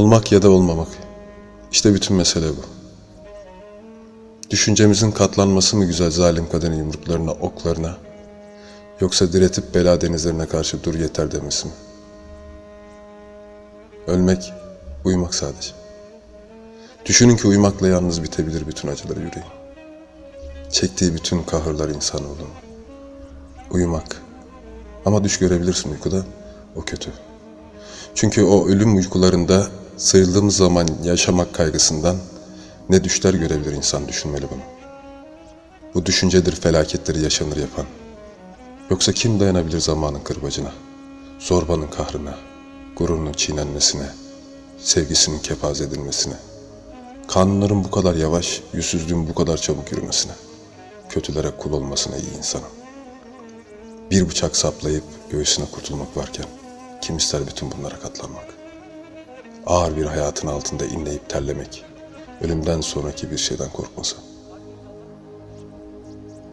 Olmak ya da olmamak. İşte bütün mesele bu. Düşüncemizin katlanması mı güzel zalim kaderin yumruklarına, oklarına? Yoksa diretip bela denizlerine karşı dur yeter demesi mi? Ölmek, uyumak sadece. Düşünün ki uyumakla yalnız bitebilir bütün acıları yüreğin. Çektiği bütün kahırlar insanoğlunun. Uyumak. Ama düş görebilirsin uykuda, o kötü. Çünkü o ölüm uykularında sıyrıldığımız zaman yaşamak kaygısından ne düşler görebilir insan düşünmeli bunu. Bu düşüncedir felaketleri yaşanır yapan. Yoksa kim dayanabilir zamanın kırbacına, zorbanın kahrına, gururunun çiğnenmesine, sevgisinin kepaz edilmesine, kanunların bu kadar yavaş, yüzsüzlüğün bu kadar çabuk yürümesine, kötülere kul olmasına iyi insanın. Bir bıçak saplayıp göğsüne kurtulmak varken kim ister bütün bunlara katlanmak? Ağır bir hayatın altında inleyip terlemek, ölümden sonraki bir şeyden korkması.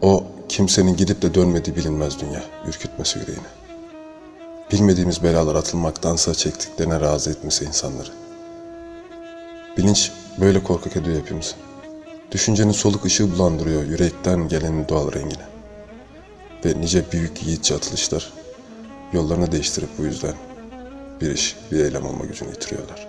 O kimsenin gidip de dönmediği bilinmez dünya, ürkütmesi yüreğini. Bilmediğimiz belalar atılmaktansa çektiklerine razı etmesi insanları. Bilinç böyle korkak ediyor hepimizi. Düşüncenin soluk ışığı bulandırıyor yürekten gelenin doğal rengine. Ve nice büyük yiğitçe atılışlar yollarını değiştirip bu yüzden bir iş, bir eylem olma gücünü yitiriyorlar.